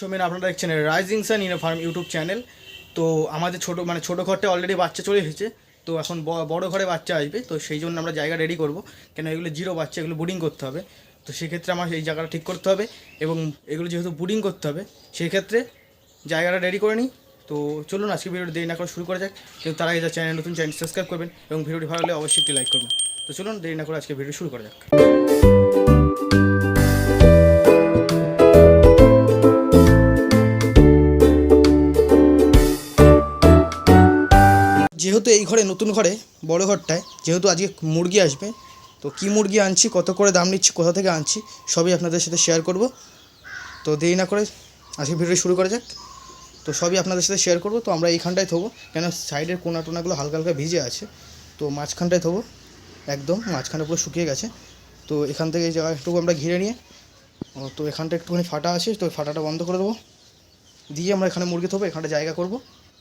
সোমেন, আপনারা দেখছেন rising sun in farm YouTube channel তো আমাদের ছোট মানে ছোটো ঘরটা অলরেডি বাচ্চা চলে এসেছে। তো এখন বড় ঘরে বাচ্চা আসবে। তো সেই জন্য আমরা জায়গা রেডি করব। কেন এগুলো জিরো বাচ্চা, এগুলো বুডিং করতে হবে। তো সেক্ষেত্রে আমার এই জায়গাটা ঠিক করতে হবে এবং এগুলো যেহেতু বুডিং করতে হবে সেই ক্ষেত্রে জায়গাটা রেডি করে নিই। তো চলুন আজকে ভিডিওটি দেরি না করে শুরু করা যাক। কিন্তু তারা এই চ্যানেল নতুন চ্যানেল সাবস্ক্রাইব করবেন এবং ভিডিওটি ভালো লাগলে অবশ্যই একটি লাইক করবেন। তো চলুন দেরি না করে আজকে ভিডিও শুরু করা যাক। যেহেতু এই ঘরে, নতুন ঘরে, বড় ঘরটায়, যেহেতু আজকে মুরগি আসবে, তো কি মুরগি আনছি, কত করে দাম নিচ্ছি, কোথা থেকে আনছি, সবই আপনাদের সাথে শেয়ার করব। তো দেরি না করে আজকে ভিডিও শুরু করা যাক। তো সবই আপনাদের সাথে শেয়ার করব, তো আমরা এইখানটায় থবো, কেন সাইডের কোনা টোনাগুলো হালকা হালকা ভিজে আছে, তো মাঝখানটায় থবো, একদম মাঝখানটা পুরো শুকিয়ে গেছে। তো এখান থেকে এই একটু আমরা ঘিরে নিয়ে তো এখানটা একটুখানি ফাটা আছে, তো ফাটাটা বন্ধ করে দেবো। দিয়ে আমরা এখানে মুরগি থবো, এখানটা জায়গা করব।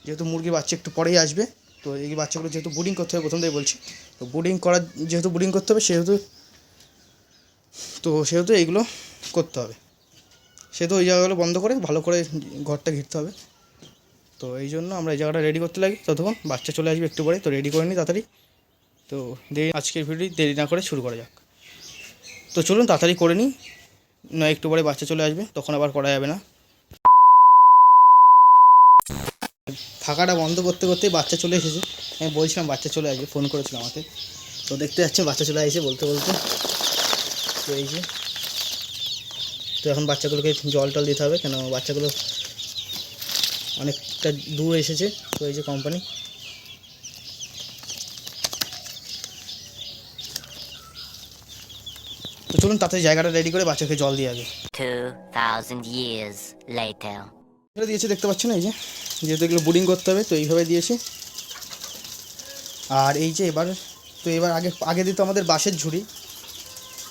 যেহেতু মুরগি বাচ্চা একটু পরেই আসবে তো এই বাচ্চাগুলো যেহেতু বুডিং করতে হবে, প্রথম থেকে বলছি। তো বুডিং করার, যেহেতু বুডিং করতে হবে, সেহেতু, তো সেহেতু এইগুলো করতে হবে। সেহেতু ওই জায়গাগুলো বন্ধ করে, ভালো করে ঘরটা ঘিরতে হবে। তো এই জন্য আমরা এই জায়গাটা রেডি করতে লাগি। ততক্ষণ বাচ্চা চলে আসবে একটু পরে, তো রেডি করে নিই তাড়াতাড়ি। তো দেরি আজকের ভিডিও দেরি না করে শুরু করা যাক। তো চলুন তাড়াতাড়ি করে নিই না একটু পরে বাচ্চা চলে আসবে, তখন আবার করা যাবে না। ফাঁকাটা বন্ধ করতে করতেই বাচ্চা চলে এসেছে। আমি বলছিলাম বাচ্চা চলে আসবে। ফোন করেছিল আমাকে। তো দেখতে যাচ্ছে বাচ্চা চলে আসছে বলতে বলতে। তো এই যে তো এখন বাচ্চাগুলোকে জল টল দিতে হবে কেন বাচ্চাগুলো অনেকটা দূর এসেছে। তো এই যে কোম্পানি তো চলুন তাড়াতাড়ি জায়গাটা রেডি করে বাচ্চাকে জল দিয়ে আগে। 2,000 years later. এটা দিয়েছে, দেখতে পাচ্ছেন? এই যে, যেহেতু এগুলো বোর্ডিং করতে হবে, তো এইভাবে দিয়েছি। আর এই যে এবার, তো এবার আগে আগে দিত আমাদের বাঁশের ঝুড়ি।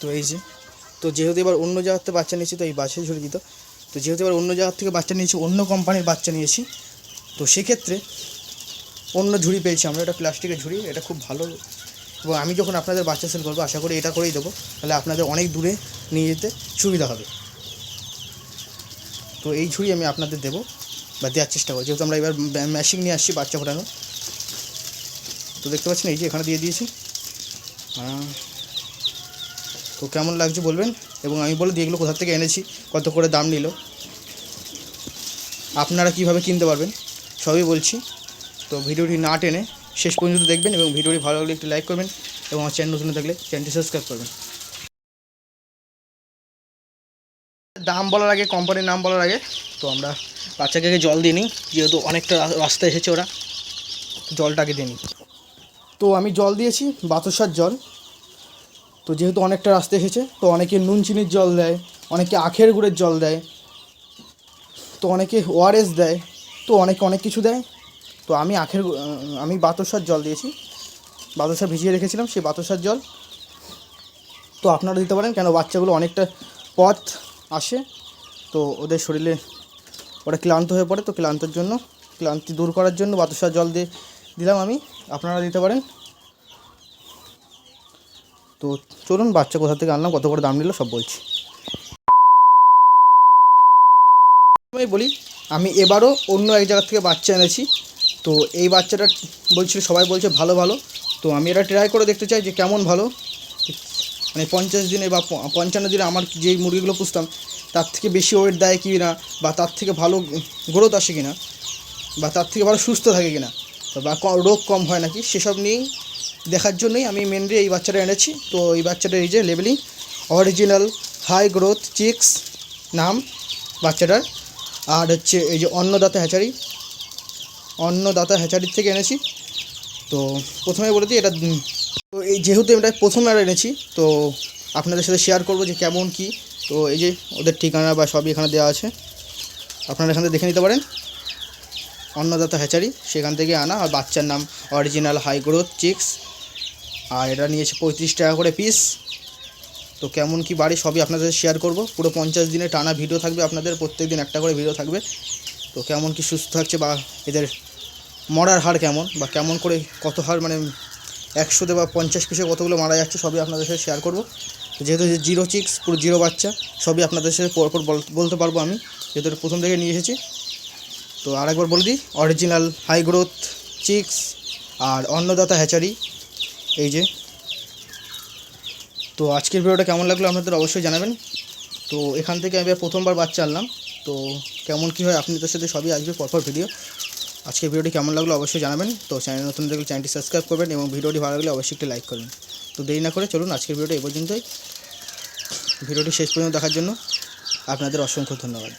তো এই যে, তো যেহেতু এবার অন্য জায়গার থেকে বাচ্চা নিয়েছি, তো এই বাঁশের ঝুড়ি দিত। তো যেহেতু এবার অন্য জায়গার থেকে বাচ্চা নিয়েছি, অন্য কোম্পানির বাচ্চা নিয়েছি, তো সেক্ষেত্রে অন্য ঝুড়ি পেয়েছি আমরা। এটা প্লাস্টিকের ঝুড়ি, এটা খুব ভালো। এবং আমি যখন আপনাদের বাচ্চা সেল করব, আশা করি এটা করেই দেবো। তাহলে আপনাদের অনেক দূরে নিয়ে যেতে সুবিধা হবে। তো এই ঝুড়ি আমি আপনাদের দেবো বা দেওয়ার চেষ্টা করব। যেহেতু আমরা এবার ম্যাশিং নিয়ে আসছি বাচ্চা ফোটানো তো দেখতে পাচ্ছেন, এই যে এখানে দিয়ে দিয়েছি। তো কেমন লাগছে বলবেন? এবং আমি বলে দিয়ে এগুলো কোথা থেকে এনেছি, কত করে দাম নিল, আপনারা কীভাবে কিনতে পারবেন, সবই বলছি। তো ভিডিওটি না টেনে শেষ পর্যন্ত দেখবেন এবং ভিডিওটি ভালো লাগলে একটু লাইক করবেন এবং আমার চ্যানেল নতুন থাকলে চ্যানেলটি সাবস্ক্রাইব করবেন। দাম বলার আগে কোম্পানির নাম বলার আগে, তো আমরা বাচ্চাকে জল দিয়ে নিই, যেহেতু অনেকটা রাস্তা এসেছে ওরা, জলটাকে দিয়ে নিই। তো আমি জল দিয়েছি, বাতাসার জল। তো যেহেতু অনেকটা রাস্তা এসেছে, তো অনেকে নুন চিনির জল দেয়, অনেকে আখের গুড়ের জল দেয়, তো অনেকে ওআরএস দেয়, তো অনেকে অনেক কিছু দেয়। তো আমি আখের আমি বাতাসার জল দিয়েছি, বাতাসা ভিজিয়ে রেখেছিলাম সেই বাতাসার জল। তো আপনারা দিতে পারেন, কেন বাচ্চাগুলো অনেকটা পথ আসে, তো ওদের শরীরে ওরা ক্লান্ত হয়ে পড়ে, তো ক্লান্তর জন্য, ক্লান্তি দূর করার জন্য বাতাসার জল দিয়ে দিলাম আমি। আপনারা দিতে পারেন। তো চলুন, বাচ্চা কোথা থেকে আনলাম, কত করে দাম নিল, সব বলছি। আমি বলি, আমি এবারও অন্য এক জায়গা থেকে বাচ্চা এনেছি। তো এই বাচ্চাটা বলছিল, সবাই বলছে ভালো ভালো। তো আমি এটা ট্রাই করে দেখতে চাই যে কেমন ভালো। মানে পঞ্চাশ দিনে বা পঞ্চান্ন দিনে আমার যেই মুরগিগুলো পুষতাম, তার থেকে বেশি ওয়েট দেয় কি না বা তার থেকে ভালো গ্রোথ আসে কি না বা তার থেকে ভালো সুস্থ থাকে কি না বা রোগ কম হয় নাকি সেসব নিয়েই দেখার জন্যই আমি মেনলি এই বাচ্চাটা এনেছি। তো এই বাচ্চাটা এই যে labelling original high growth chicks নাম বাচ্চাটার। আর হচ্ছে এই যে অন্নদাতা হ্যাচারি, অন্নদাতা হ্যাচারির থেকে এনেছি। তো প্রথমে বলে দিই, এটা তো এই যেহেতু এটা প্রথমবার এনেছি, তো আপনাদের সাথে শেয়ার করব যে কেমন কি। তো এই যে ওদের ঠিকানা বা সবই এখানে দেওয়া আছে। আপনারা এখান থেকে দেখে নিতে পারেন। অন্নদাতা হ্যাচারি, সেখান থেকে আনা। আর বাচ্চার নাম অরিজিনাল হাই গ্রোথ চিক্স আর এটা নিয়েছে পঁয়ত্রিশ টাকা করে পিস তো কেমন কি বাড়ি সবই আপনাদের শেয়ার করব। পুরো পঞ্চাশ দিনে টানা ভিডিও থাকবে আপনাদের, প্রত্যেক দিন একটা করে ভিডিও থাকবে। তো কেমন কি সুস্থ থাকছে বা এদের মরার হার কেমন? বা কেমন করে কত হার মানে একশোতে বা পঞ্চাশ পিসে কতগুলো মারা যাচ্ছে সবই আপনাদের সাথে শেয়ার করব। যেহেতু জিরো চিক্স পুরো জিরো বাচ্চা, সবই আপনাদের সাথে পরপর বল- বলতে পারব আমি। যেহেতু প্রথম থেকে নিয়ে এসেছি। তো আরেকবার বলে দিই অরিজিনাল হাই গ্রোথ চিক্স আর অন্নদাতা হ্যাচারি এই যে। তো আজকের ভিডিওটা কেমন লাগল আপনাদের অবশ্যই জানাবেন। তো এখান থেকে আমি প্রথমবার বাচ্চা আনলাম। তো কেমন কী হয় আপনাদের সাথে সবই আসবে পরপর ভিডিও আজকের ভিডিওটি কেমন লাগল অবশ্যই জানাবেন। তো চ্যানেল নতুন দেখলে চ্যানেলটি সাবস্ক্রাইব করবেন এবং ভিডিওটি ভালো লাগলে অবশ্যই একটি লাইক করবেন। তো দেরি না করে চলুন আজকের ভিডিওটা এ পর্যন্তই। ভিডিওটি শেষ পর্যন্ত দেখার জন্য আপনাদের অসংখ্য ধন্যবাদ।